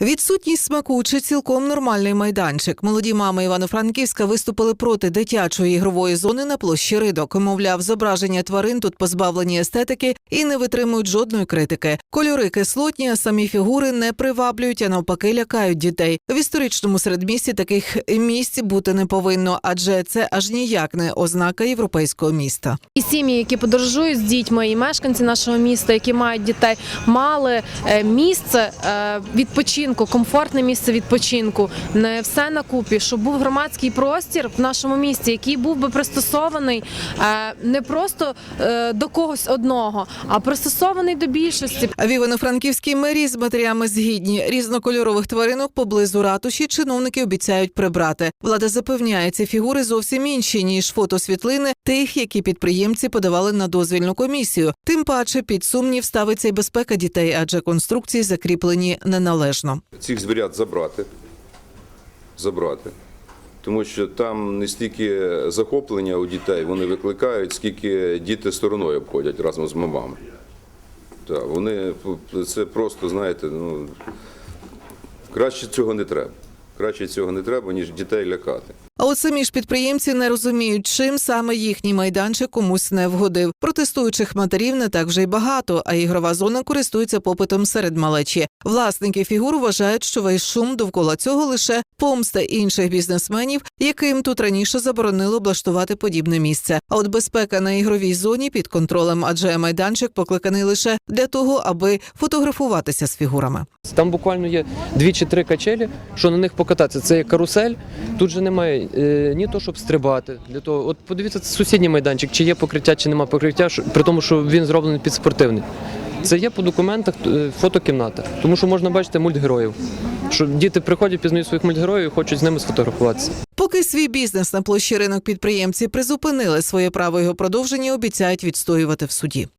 Відсутність смаку чи цілком нормальний майданчик. Молоді мами Івано-Франківська виступили проти дитячої ігрової зони на площі ридок. Мовляв, зображення тварин тут позбавлені естетики і не витримують жодної критики. Кольори кислотні, а самі фігури не приваблюють, а навпаки лякають дітей. В історичному середмісті таких місць бути не повинно, адже це аж ніяк не ознака європейського міста. І сім'ї, які подорожують з дітьми, і мешканці нашого міста, які мають дітей, мали е, місце е, відпочинку, комфортне місце відпочинку, не все на купі, щоб був громадський простір в нашому місті, який був би пристосований е, не просто е, до когось одного, а пристосований до більшості. В Івано-Франківській мерії з матерями згідні різнокольорових тваринок поблизу ратуші чиновники обіцяють прибрати. Влада запевняє, ці фігури зовсім інші ніж фотосвітлини тих, які підприємці подавали на дозвільну комісію. Тим паче під сумнів ставиться й безпека дітей, адже конструкції закріплені неналежно. Цих звірят забрати. Забрати. Тому що там не стільки захоплення у дітей вони викликають, скільки діти стороною обходять разом з мамами. Так, вони це просто, знаєте, ну краще цього не треба. Краще цього не треба, ніж дітей лякати. А от самі ж підприємці не розуміють, чим саме їхній майданчик комусь не вгодив. Протестуючих матерів не так вже й багато, а ігрова зона користується попитом серед малечі. Власники фігур вважають, що весь шум довкола цього лише помста інших бізнесменів, яким тут раніше заборонили облаштувати подібне місце. А от безпека на ігровій зоні під контролем, адже майданчик покликаний лише для того, аби фотографуватися з фігурами. Там буквально є дві чи три качелі, що на них покататися. Це є карусель. Тут же немає ні то, щоб стрибати. Для того, от подивіться, сусідній майданчик, чи є покриття, чи нема покриття, при тому, що він зроблений під спортивний. Це є по документах е, фотокімната, тому що можна бачити мультгероїв. Що діти приходять, пізнають своїх мультгероїв і хочуть з ними сфотографуватися. Поки свій бізнес на площі ринок підприємці призупинили своє право його продовження, обіцяють відстоювати в суді.